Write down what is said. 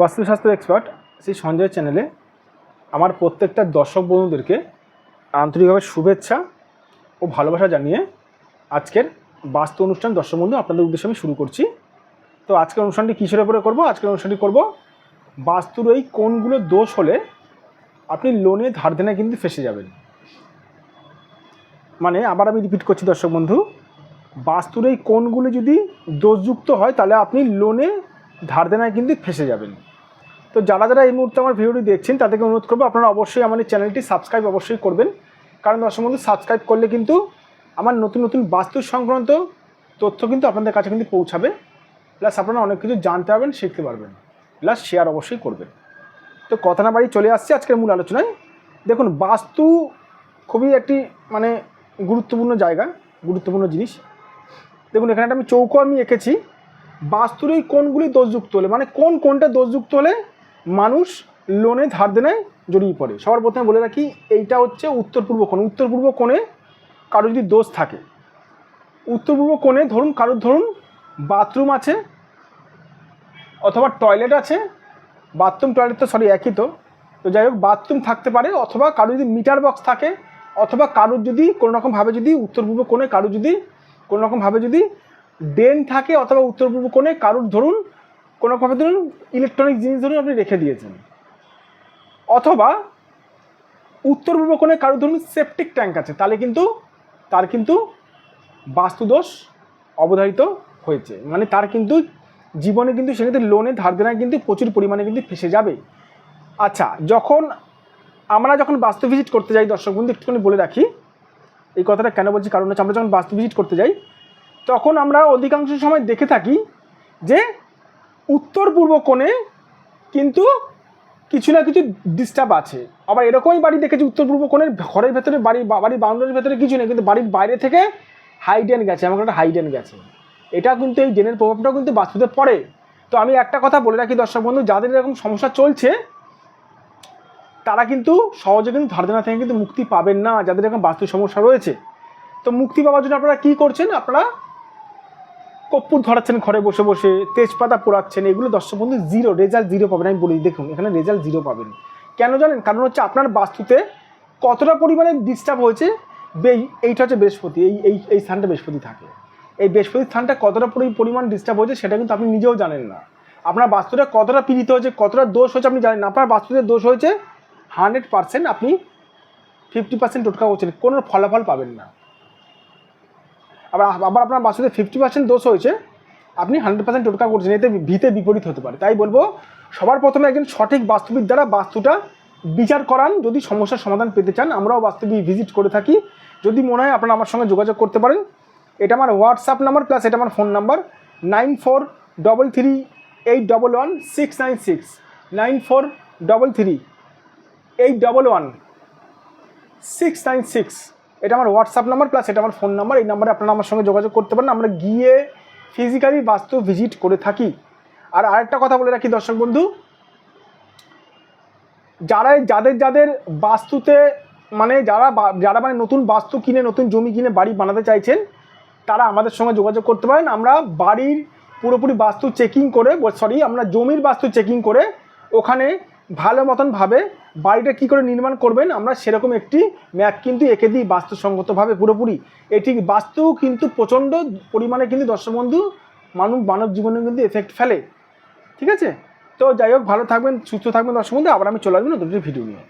বাস্তুশাস্ত্র এক্সপার্ট সেই সঞ্জয় চ্যানেলে আমার প্রত্যেকটা দর্শক বন্ধুদেরকে আন্তরিকভাবে শুভেচ্ছা ও ভালোবাসা জানিয়ে আজকের বাস্তু অনুষ্ঠান দর্শক বন্ধু, আপনাদের উদ্দেশ্যে আমি শুরু করছি। তো আজকের অনুষ্ঠানটি কিসের উপরে করব? আজকের অনুষ্ঠানটি করব বাস্তুর এই কোনগুলো দোষ হলে আপনি লোনে ধার দেনায় কিন্তু ফেসে যাবেন। মানে আবার আমি রিপিট করছি দর্শক বন্ধু, বাস্তুর এই কোনগুলো যদি দোষযুক্ত হয় তাহলে আপনি লোনে ধার দেনায় কিন্তু ফেসে যাবেন। তো যারা যারা এই মুহূর্তে আমার ভিডিওটি দেখছেন, তাদেরকে অনুরোধ করব আপনারা অবশ্যই আমার এই চ্যানেলটি সাবস্ক্রাইব অবশ্যই করবেন। কারণ দর্শক বন্ধু, সাবস্ক্রাইব করলে কিন্তু আমার নতুন নতুন বাস্তু সংক্রান্ত তথ্য কিন্তু আপনাদের কাছে কিন্তু পৌঁছাবে। প্লাস আপনারা অনেক কিছু জানতে পারবেন, শিখতে পারবেন। প্লাস শেয়ার অবশ্যই করবেন। তো কথা না বাড়ি চলে আসছে আজকের মূল আলোচনায়। দেখুন, বাস্তু খুবই একটি মানে গুরুত্বপূর্ণ জায়গা, গুরুত্বপূর্ণ জিনিস। দেখুন, এখানে একটা আমি চৌকো আমি এঁকেছি। বাস্তুর এই কোনগুলি দোষযুক্ত হলে মানে কোন কোনটা দোষযুক্ত হলে মানুষ লোনে ধার দেনায় জড়িয়ে পড়ে? সবার প্রথমে বলে রাখি, এইটা হচ্ছে উত্তর পূর্ব কোণ। উত্তর পূর্ব কোণে কারও যদি দোষ থাকে, উত্তর পূর্ব কোণে ধরুন কারোর ধরুন বাথরুম আছে, অথবা টয়লেট আছে, বাথরুম, টয়লেট তো সরি একই তো। তো যাই হোক, বাথরুম থাকতে পারে, অথবা কারও যদি মিটার বক্স থাকে, অথবা কারোর যদি কোনো রকমভাবে যদি উত্তর পূর্ব কোণে কারোর যদি কোনো রকমভাবে যদি ড্রেন থাকে অথবা উত্তর পূর্ব কোণে কারোর ধরুন, কোনো রকমভাবে ধরুন ইলেকট্রনিক জিনিস ধরুন আপনি রেখে দিয়েছেন। অথবা উত্তর পূর্ব কোণে কারুর ধরুন সেপটিক ট্যাঙ্ক আছে, তাহলে কিন্তু তার কিন্তু বাস্তুদোষ অবধারিত হয়েছে। মানে তার কিন্তু জীবনে কিন্তু সেক্ষেত্রে লোনে ধার দেনায় কিন্তু প্রচুর পরিমাণে কিন্তু ফেসে যাবে। আচ্ছা যখন আমরা যখন বাস্তু ভিজিট করতে যাই, দর্শক বন্ধু, একটুখানি বলে রাখি, এই কথাটা কেন বলছি? কারণ হচ্ছে আমরা যখন বাস্তু ভিজিট করতে যাই তখন আমরা অধিকাংশ সময় দেখে থাকি যে উত্তর পূর্ব কোণে কিন্তু কিছু না কিছু ডিস্টার্ব আছে। আবার এরকমই বাড়ি দেখেছি উত্তর পূর্ব কোণের ঘরের ভেতরে, বাড়ি, বাড়ির বাউন্ডারির ভেতরে কিছু নেই, কিন্তু বাড়ির বাইরে থেকে হাইডেন গেছে, আমাকে একটা হাইডেন গেছে। এটা কিন্তু এই ড্রেনের প্রভাবটাও কিন্তু বাস্তুতে পড়ে। তো আমি একটা কথা বলে রাখি দর্শক বন্ধু, যাদের এরকম সমস্যা চলছে, তারা কিন্তু সহজে কিন্তু ধার দেনা থেকে কিন্তু মুক্তি পাবেন না, যাদের এরকম বাস্তু সমস্যা রয়েছে। তো মুক্তি পাওয়ার জন্য আপনারা কী করছেন? আপনারা কর্পূর ধরাচ্ছেন ঘরে বসে বসে, তেজপাতা পোড়াচ্ছেন, এগুলো দর্শক বন্ধু জিরো রেজাল্ট জিরো পাবেন। আমি বলি, দেখুন, এখানে রেজাল্ট জিরো পাবেন। কেন জানেন? কারণ হচ্ছে আপনার বাস্তুতে কতটা পরিমাণে ডিস্টার্ব হয়েছে? বে- এইটা হচ্ছে বৃহস্পতি, এই এই এই স্থানটা বৃহস্পতি থাকে। এই বৃহস্পতি স্থানটা কতটা পরিমাণ ডিস্টার্ব হয়েছে সেটা কিন্তু আপনি নিজেও জানেন না। আপনার বাস্তুটা কতটা পীড়িত হয়েছে, কতটা দোষ হয়েছে আপনি জানেন না। আপনার বাস্তুতে দোষ হয়েছে হান্ড্রেড পার্সেন্ট আপনি ফিফটি পার্সেন্ট টোটকা করছেন, কোনো ফলাফল পাবেন না। আবার আপনার বাস্তুতে ফিফটি পার্সেন্ট দোষ হয়েছে। আপনি হান্ড্রেড পার্সেন্ট টোটকা করছেন, এতে ভিতে বিপরীত হতে পারে। তাই বলব, সবার প্রথমে একজন সঠিক বাস্তুবিদ দ্বারা বাস্তুটা বিচার করান, যদি সমস্যার সমাধান পেতে চান, আমরাও বাস্তবিক ভিজিট করে থাকি। যদি মনে হয় আপনারা আমার সঙ্গে যোগাযোগ করতে পারেন, এটা আমার হোয়াটসঅ্যাপ নাম্বার প্লাস এটা আমার phone number nine four double three eight double one six nine six nine four double three eight double one six nine six এটা আমার হোয়াটসঅ্যাপ নাম্বার প্লাস এটা আমার ফোন নাম্বার এই নাম্বারে আপনারা আমার সঙ্গে যোগাযোগ করতে পারেন, আমরা গিয়ে ফিজিক্যালি বাস্তু ভিজিট করে থাকি। আর আরেকটা কথা বলে রাখি দর্শক বন্ধু যারা যাদের যাদের বাস্তুতে মানে যারা যারা মানে নতুন বাস্তু কিনে, নতুন জমি কিনে বাড়ি বানাতে চাইছেন, তারা আমাদের সঙ্গে যোগাযোগ করতে পারেন। আমরা বাড়ির পুরোপুরি বাস্তু চেকিং করে সরি আমরা জমির বাস্তু চেকিং করে ওখানে ভালো মতনভাবে বাড়িটা কি করে নির্মাণ করবেন, আমরা সেরকম একটি ম্যাপ কিন্তু এঁকে দিই বাস্তুসঙ্গতভাবে পুরোপুরি। এটি বাস্তু কিন্তু প্রচণ্ড পরিমাণে কিন্তু দর্শক মানুষ মানব মানব জীবনে কিন্তু এফেক্ট ফেলে। ঠিক আছে? তো যাই হোক, ভালো থাকবেন, সুস্থ থাকবেন দর্শক বন্ধু আবার আমি চলে আসব নতুন ভিডিও নিয়ে।